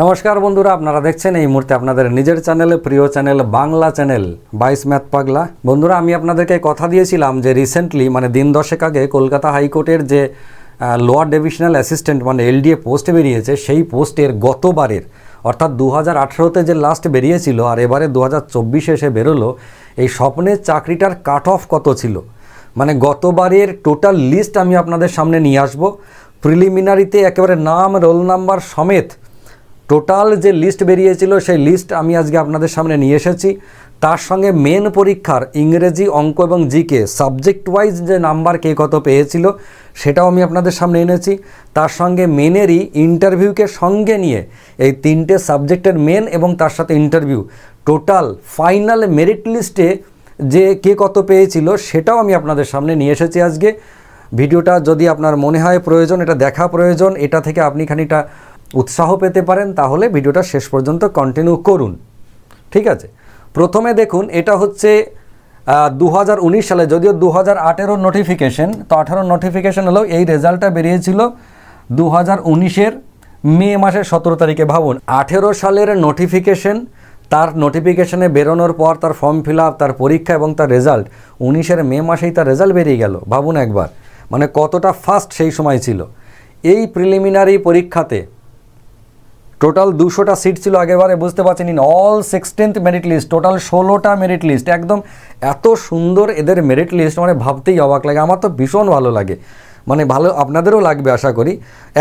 নমস্কার বন্ধুরা, আপনারা দেখছেন এই মুহূর্তে আপনাদের নিজের চ্যানেলে, প্রিয় চ্যানেল, বাংলা চ্যানেল, বাইশ ম্যাথ পাগলা। বন্ধুরা, আমি আপনাদেরকে কথা দিয়েছিলাম যে রিসেন্টলি মানে দিন দশেক আগে কলকাতা হাইকোর্টের যে লোয়ার ডিভিশনাল অ্যাসিস্ট্যান্ট মানে এলডিএ পোস্ট বেরিয়েছে, সেই পোস্টের গতবারের, অর্থাৎ দু হাজার আঠেরোতে যে লাস্ট বেরিয়েছিল, আর এবারে দু হাজার চব্বিশে এসে বেরোলো, এই স্বপ্নের চাকরিটার কাট অফ কত ছিল? মানে গতবারের টোটাল লিস্ট আমি আপনাদের সামনে নিয়ে আসব। প্রিলিমিনারিতে একেবারে নাম রোল নাম্বার সমেত টোটাল যে লিস্ট বেরিয়েছিল, সেই লিস্ট আমি আজকে আপনাদের সামনে নিয়ে এসেছি। তার সঙ্গে মেন পরীক্ষার ইংরেজি অঙ্ক এবং জিকে সাবজেক্ট ওয়াইজ যে নাম্বার কে কত পেয়েছিল, সেটাও আমি আপনাদের সামনে এনেছি। তার সঙ্গে মেনেরই ইন্টারভিউকে সঙ্গে নিয়ে এই তিনটে সাবজেক্টের মেন এবং তার সাথে ইন্টারভিউ টোটাল ফাইনাল মেরিট লিস্টে যে কে কত পেয়েছিল, সেটাও আমি আপনাদের সামনে নিয়ে এসেছি আজকে। ভিডিওটা যদি আপনার মনে হয় প্রয়োজন, এটা দেখা প্রয়োজন, এটা থেকে আপনি খানিকটা উৎসাহ পেতে পারেন, তাহলে ভিডিওটা শেষ পর্যন্ত কন্টিনিউ করুন। ঠিক আছে? প্রথমে দেখুন, এটা হচ্ছে দু হাজার উনিশ সালে, যদিও দু হাজার আঠেরোর নোটিফিকেশন তো আঠেরোর নোটিফিকেশন হলেও এই রেজাল্টটা বেরিয়েছিল দু হাজার উনিশের মে মাসের সতেরো তারিখে, ভাবুন। আঠেরো সালের নোটিফিকেশন তার নোটিফিকেশনে বেরোনোর পর তার ফর্ম ফিল আপ তার পরীক্ষা এবং তার রেজাল্ট উনিশের মে মাসেই তার রেজাল্ট বেরিয়ে গেল, ভাবুন একবার। মানে কতটা ফাস্ট সেই সময় ছিল। এই প্রিলিমিনারি পরীক্ষাতে টোটাল দুশোটা সিট ছিল আগেরবারে, বুঝতে পারছেন in all sixteenth merit list total ষোলোটা মেরিট লিস্ট একদম এত সুন্দর এদের মেরিট লিস্ট মানে ভাবতেই অবাক লাগে। আমার তো ভীষণ ভালো লাগে। মানে ভালো, আপনাদেরও লাগবে আশা করি।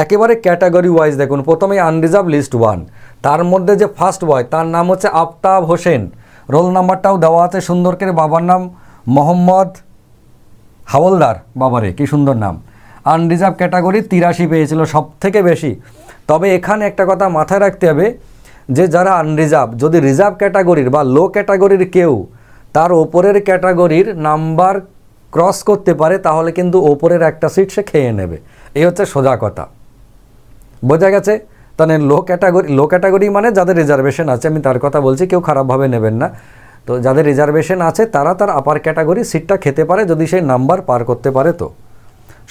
একেবারে ক্যাটাগরি ওয়াইজ দেখুন, প্রথমে আনরিজার্ভ লিস্ট ওয়ান তার মধ্যে যে ফার্স্ট বয় তার নাম হচ্ছে আফতাব হোসেন। রোল নাম্বারটাও দেওয়া আছে সুন্দর করে, বাবার নাম মোহাম্মদ হাওলদার। বাবারে, কি সুন্দর নাম। আনরিজার্ভ ক্যাটাগরি তিরাশি পেয়েছিল সব থেকে বেশি। তবে এখানে একটা কথা মাথায় রাখতে হবে যে যারা আনরিজার্ভ যদি রিজার্ভ ক্যাটাগরির বা লো ক্যাটাগরির কেউ তার ওপরের ক্যাটাগরির নাম্বার ক্রস করতে পারে, তাহলে কিন্তু ওপরের একটা সিট সে খেয়ে নেবে। এই হচ্ছে সোজা কথা। বোঝা গেছে? তাহলে লো ক্যাটাগরি লো ক্যাটাগরি মানে যাদের রিজার্ভেশন আছে, আমি তার কথা বলছি, কেউ খারাপভাবে নেবেন না। তো যাদের রিজার্ভেশন আছে, তারা তার আপার ক্যাটাগরি সিটটা খেতে পারে, যদি সেই নাম্বার পার করতে পারে তো।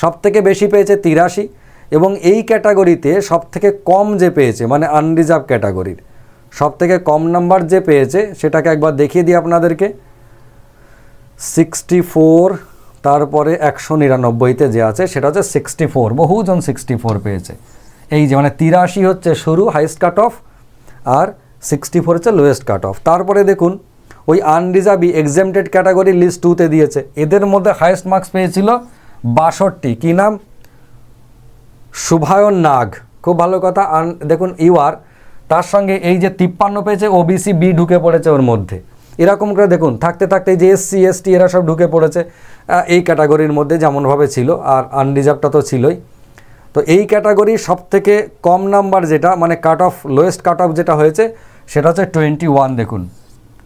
সব থেকে বেশি পেয়েছে তিরাশি এবং এই ক্যাটাগরিতে সব থেকে কম যে পেয়েছে মানে আনরিজার্ভ ক্যাটাগরির সব থেকে কম নাম্বার যে পেয়েছে সেটাকে একবার দেখিয়ে দিই আপনাদেরকে। সিক্সটি ফোর তারপরে একশো নিরানব্বইতে যে আছে সেটা হচ্ছে সিক্সটি ফোর বহুজন সিক্সটি ফোর পেয়েছে। এই যে মানে তিরাশি হচ্ছে শুরু হাইস্ট কাট অফ আর সিক্সটি ফোর হচ্ছে লোয়েস্ট কাট অফ তারপরে দেখুন, ওই আনরিজার্ভই এক্সামটেড ক্যাটাগরি লিস্ট টুতে দিয়েছে। এদের মধ্যে হাইয়েস্ট মার্কস পেয়েছিল বাষট্টি, কী নাম? শুভায়ন নাগ। খুব ভালো কথা। আন দেখুন ইউআর তার সঙ্গে এই যে তিপ্পান্ন পেয়েছে ওবিসি বি ঢুকে পড়েছে ওর মধ্যে। এরকম করে দেখুন, থাকতে থাকতে এই যে এসসি এসটি এরা সব ঢুকে পড়েছে এই ক্যাটাগরির মধ্যে যেমনভাবে ছিল, আর আনরিজার্ভটা তো ছিলই। তো এই ক্যাটাগরি সব থেকে কম নাম্বার যেটা মানে cut off lowest cut off যেটা হয়েছে, সেটা হচ্ছে টোয়েন্টি ওয়ান দেখুন।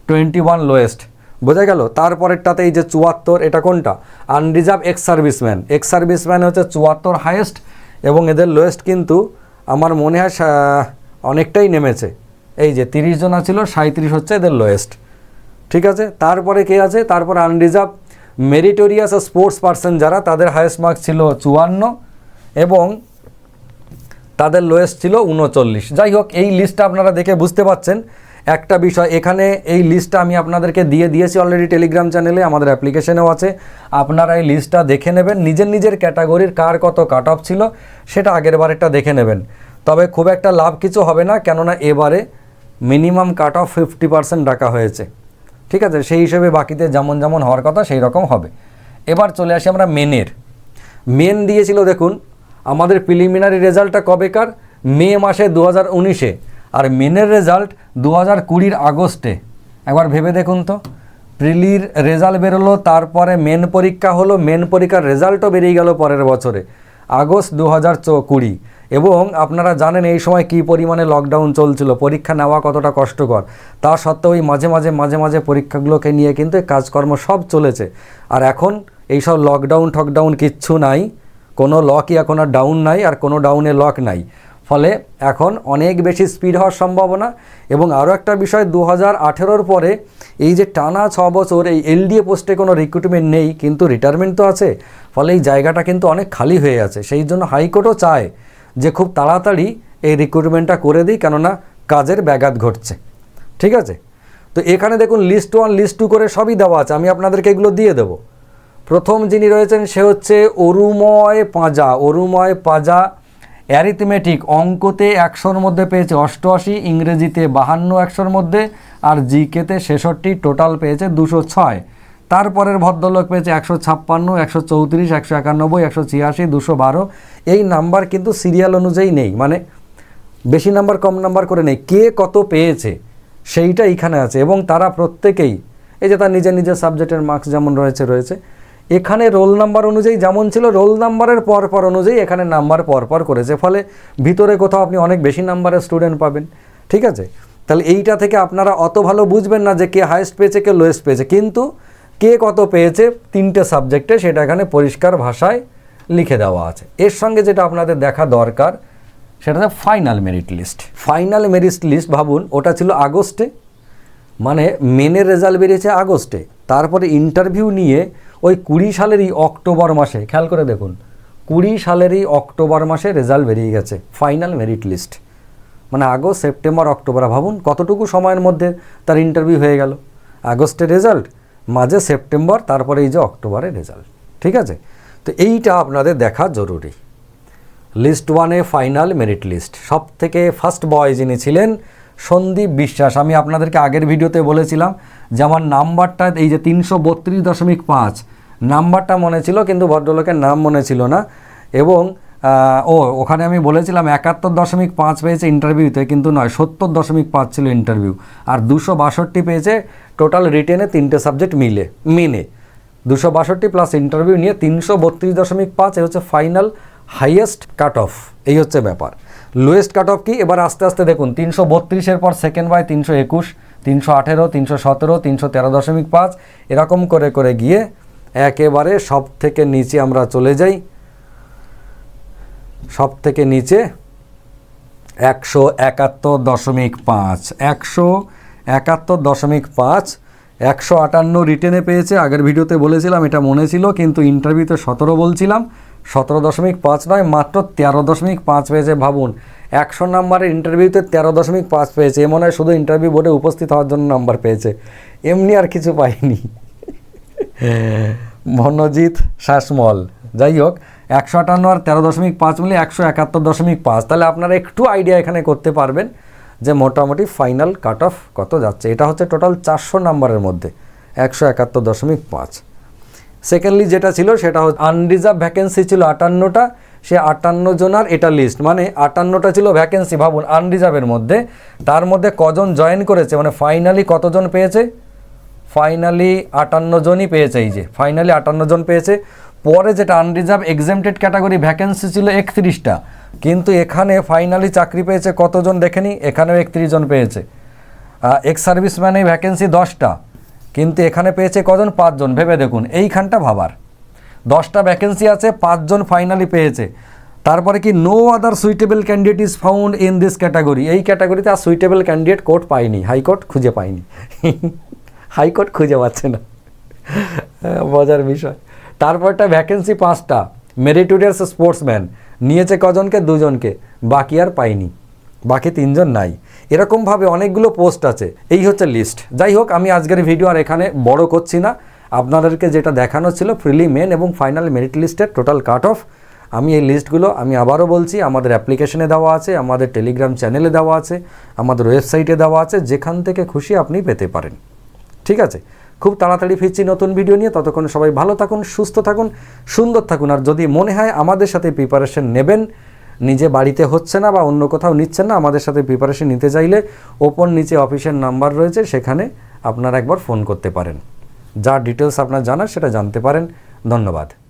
টোয়েন্টি ওয়ান লোয়েস্ট বোঝা গেল? তারপরেরটাতে এই যে চুয়াত্তর, এটা কোনটা? Unreserved ex serviceman ex serviceman হচ্ছে চুয়াত্তর হায়েস্ট এবং এদের লোয়েস্ট কিন্তু আমার মনে হয় অনেকটাই নেমেছে। এই যে তিরিশ জন ছিল সাঁত্রিশ হচ্ছে এদের লোয়েস্ট ঠিক আছে? তারপরে কে আছে? তারপরে আনরিজার্ভ মেরিটোরিয়াস স্পোর্টস পার্সন যারা, তাদের হায়েস্ট মার্কস ছিল চুয়ান্ন এবং তাদের লোয়েস্ট ছিল উনচল্লিশ। যাই হোক, এই লিস্টটা আপনারা দেখে বুঝতে পাচ্ছেন একটা বিষয়, এখানে এই লিস্টটা আমি আপনাদেরকে দিয়ে দিয়েছি অলরেডি টেলিগ্রাম চ্যানেলে আমাদের অ্যাপ্লিকেশনেও আছে। আপনারা এই লিস্টটা দেখে নেবেন। নিজের নিজের ক্যাটাগরির কার কত কাট অফ ছিল, সেটা আগের বারেরটা দেখে নেবেন। তবে খুব একটা লাভ কিছু হবে না, কেননা এবারে minimum cut off fifty percent রাখা হয়েছে। ঠিক আছে? সেই হিসেবে বাকিতে যেমন যেমন হওয়ার কথা, সেই রকম হবে। এবার চলে আসি আমরা মেনের মেন দিয়েছিল, দেখুন, আমাদের প্রিলিমিনারি রেজাল্টটা কবেকার? মে মাসে দু হাজার উনিশে। আর মেনের রেজাল্ট দু হাজার কুড়ির আগস্টে। একবার ভেবে দেখুন তো। প্রিলির রেজাল্ট বেরোলো, তারপরে মেন পরীক্ষা হলো মেন পরীক্ষার রেজাল্টও বেরিয়ে গেল পরের বছরে। আগস্ট দু হাজার কুড়ি। এবং আপনারা জানেন এই সময় কী পরিমাণে লকডাউন চলছিল, পরীক্ষা নেওয়া কতটা কষ্টকর। তা সত্ত্বেও এই মাঝে মাঝে মাঝে মাঝে পরীক্ষাগুলোকে নিয়ে কিন্তু কাজকর্ম সব চলেছে। আর এখন এইসব লকডাউন ঠকডাউন কিচ্ছু নাই। কোনো লকই এখন আর ডাউন নাই, আর কোনো ডাউনে লক নাই। ফলে এখন অনেক বেশি স্পিড হওয়ার সম্ভাবনা এবং আরও একটা বিষয় দু হাজার পরে এই যে টানা ছ বছর এই এলডিএ পোস্টে কোনো রিক্রুটমেন্ট নেই, কিন্তু রিটায়ারমেন্ট তো আছে, ফলে এই জায়গাটা কিন্তু অনেক খালি হয়ে আছে। সেই জন্য হাইকোর্টও চায় যে খুব তাড়াতাড়ি এই রিক্রুটমেন্টটা করে দিই, কেননা কাজের ব্যাঘাত ঘটছে। ঠিক আছে? তো এখানে দেখুন লিস্ট ওয়ান লিস্ট টু করে সবই দেওয়া আছে, আমি আপনাদেরকে এগুলো দিয়ে দেবো। প্রথম যিনি রয়েছেন, সে হচ্ছে অরুময় পাঁজা অরুময় পাঁজা অ্যারিথমেটিক অঙ্কতে একশোর মধ্যে পেয়েছে অষ্টআশি, ইংরেজিতে বাহান্ন একশোর মধ্যে, আর জিকেতে ছেষট্টি, টোটাল পেয়েছে দুশো ছয়। তারপরের ভদ্রলোক পেয়েছে একশো ছাপ্পান্ন, একশো চৌত্রিশ, একশো একানব্বই, একশো ছিয়াশি, দুশো বারো। এই নাম্বার কিন্তু সিরিয়াল অনুযায়ী নেই মানে বেশি নাম্বার, কম নাম্বার করে নেই। কে কত পেয়েছে সেইটা এইখানে আছে, এবং তারা প্রত্যেকেই, এই যে তার নিজের নিজের সাবজেক্টের মার্কস যেমন রয়েছে রয়েছে। এখানে রোল নাম্বার অনুযায়ী যেমন ছিল, রোল নাম্বারের পর পর অনুযায়ী এখানে নাম্বার পর পর করেছে। ফলে ভিতরে কোথাও আপনি অনেক বেশি নাম্বারের স্টুডেন্ট পাবেন। ঠিক আছে? তাহলে এইটা থেকে আপনারা অত ভালো বুঝবেন না যে কে হায়েস্ট পেয়েছে, কে লোয়েস্ট পেয়েছে। কিন্তু কে কত পেয়েছে তিনটে সাবজেক্টে সেটা এখানে পরিষ্কার ভাষায় লিখে দেওয়া আছে। এর সঙ্গে যেটা আপনাদের দেখা দরকার, সেটা হচ্ছে final merit list final merit list ভাবুন, ওটা ছিল আগস্টে। মানে মেনের রেজাল্ট বেরিয়েছে আগস্টে। তারপরে ইন্টারভিউ নিয়ে ওই কুড়ি সালেরই অক্টোবর মাসে, খেয়াল করে দেখুন, কুড়ি সালেরই অক্টোবর মাসে রেজাল্ট বেরিয়ে গেছে, ফাইনাল মেরিট লিস্ট। মানে আগস্ট, সেপ্টেম্বর, অক্টোবর, ভাবুন কতটুকু সময়ের মধ্যে তার ইন্টারভিউ হয়ে গেল। আগস্টের রেজাল্ট, মাঝে সেপ্টেম্বর, তারপরে এই যে অক্টোবরের রেজাল্ট, ঠিক আছে? তো এইটা আপনাদের দেখা জরুরি। লিস্ট ওয়ানে ফাইনাল মেরিট লিস্ট সব থেকে ফার্স্ট বয় যিনি ছিলেন সন্দীপ বিশ্বাস। আমি আপনাদেরকে আগের ভিডিওতে বলেছিলাম যে আমার নাম্বারটা এই যে তিনশো বত্রিশ দশমিক পাঁচ, নাম্বারটা মনে ছিল কিন্তু ভদ্রলোকের নাম মনে ছিল না। এবং ও, ওখানে আমি বলেছিলাম একাত্তর দশমিক পাঁচ পেয়েছে ইন্টারভিউতে কিন্তু নয়, সত্তর দশমিক পাঁচ ছিল ইন্টারভিউ আর দুশো বাষট্টি পেয়েছে টোটাল রিটেনে তিনটে সাবজেক্ট মিলে, মিনে। দুশো বাষট্টি প্লাস ইন্টারভিউ নিয়ে তিনশো বত্রিশ দশমিক পাঁচ এই হচ্ছে ফাইনাল হাইয়েস্ট কাট অফ এই হচ্ছে ব্যাপার। লোয়েস্ট কাট অফ কি? এবার আস্তে আস্তে দেখুন, তিনশো বত্রিশের পর সেকেন্ড বাই তিনশো একুশ, তিনশো আঠেরো, তিনশো সতেরো, তিনশো তেরো দশমিক পাঁচ, এরকম করে করে গিয়ে একেবারে সব থেকে নিচে আমরা চলে যাই। সব থেকে নিচে একশো একাত্তর দশমিক পাঁচ, একশো একাত্তর দশমিক পাঁচ, একশো আটান্ন রিটেনে পেয়েছে। আগের ভিডিওতে বলেছিলাম, এটা মনে ছিল, কিন্তু ইন্টারভিউতে সতেরো বলছিলাম। সতেরো দশমিক পাঁচ নয় মাত্র তেরো দশমিক পাঁচ পেয়েছে ভাবুন। একশো নাম্বারের ইন্টারভিউতে তেরো দশমিক পাঁচ পেয়েছে। এ মনে হয় শুধু ইন্টারভিউ বোর্ডে উপস্থিত হওয়ার জন্য নাম্বার পেয়েছে। এমনি আর কিছু পাইনি। মনোজিৎ শাসমল। যাই হোক একশো আটান্ন আর তেরো দশমিক পাঁচ মিলে একশো একাত্তর দশমিক পাঁচ। তাহলে আপনারা একটু আইডিয়া এখানে করতে পারবেন যে মোটামুটি ফাইনাল কাট অফ কত যাচ্ছে। এটা হচ্ছে টোটাল চারশো নাম্বারের মধ্যে একশো একাত্তর দশমিক পাঁচ। সেকেন্ডলি যেটা ছিল, সেটা হচ্ছে আনরিজার্ভ ভ্যাকেন্সি ছিল আটান্নটা। সে আটান্ন জনার এটা লিস্ট মানে আটান্নটা ছিল ভ্যাকেন্সি ভাবুন আনরিজার্ভের মধ্যে। তার মধ্যে কজন জয়েন করেছে? মানে ফাইনালি কতজন পেয়েছে? ফাইনালি আটান্ন জনই পেয়েছে, এই যে। ফাইনালি আটান্ন জন পেয়েছে। পরে যেটা আনরিজার্ভ এক্সেমটেড ক্যাটাগরি ভ্যাকেন্সি ছিল একত্রিশটা। কিন্তু এখানে ফাইনালি চাকরি পেয়েছে কতজন দেখেনি এখানেও একত্রিশ জন পেয়েছে। এক্স সার্ভিসম্যানে ভ্যাকেন্সি দশটা। কিন্তু এখানে পেয়েছে কজন? পাঁচজন। ভেবে দেখুন, এইখানটা ভাবার। দশটা ভ্যাকেন্সি আছে, পাঁচজন ফাইনালি পেয়েছে। তারপরে কি no other suitable candidate is found in this category এই ক্যাটাগরিতে আর সুইটেবল ক্যান্ডিডেট কোর্ট পায়নি হাইকোর্ট খুঁজে পায়নি। হাইকোর্ট খুঁজে পাচ্ছে না। মজার বিষয়। তারপরটা ভ্যাকেন্সি পাঁচটা মেরিটোরিয়াস স্পোর্টসম্যান নিয়েছে কজনকে? দুজনকে। বাকি আর পাইনি বাকি তিনজন নাই। এরকমভাবে অনেকগুলো পোস্ট আছে। এই হচ্ছে লিস্ট যাই হোক, আমি আজকের ভিডিও আর এখানে বড় করছি না। আপনাদেরকে যেটা দেখানো ছিল প্রিলি মেন এবং ফাইনাল মেরিট লিস্টের টোটাল কাট অফ আমি এই লিস্টগুলো আমি আবারও বলছি, আমাদের অ্যাপ্লিকেশনে দেওয়া আছে, আমাদের টেলিগ্রাম চ্যানেলে দেওয়া আছে, আমাদের ওয়েবসাইটে দেওয়া আছে, যেখান থেকে খুশি আপনি পেতে পারেন। ঠিক আছে? খুব তাড়াতাড়ি ফিরছি নতুন ভিডিও নিয়ে। ততক্ষণ সবাই ভালো থাকুন, সুস্থ থাকুন, সুন্দর থাকুন। আর যদি মনে হয় আমাদের সাথে প্রিপারেশন নেবেন নিজে বাড়িতে হচ্ছে না বা অন্য কোথাও নিচ্ছেন না, আমাদের সাথে প্রিপারেশন নিতে চাইলে ওপর নিচে অফিসের নাম্বার রয়েছে, সেখানে আপনারা একবার ফোন করতে পারেন। যা ডিটেলস আপনার জানার সেটা জানতে পারেন। ধন্যবাদ।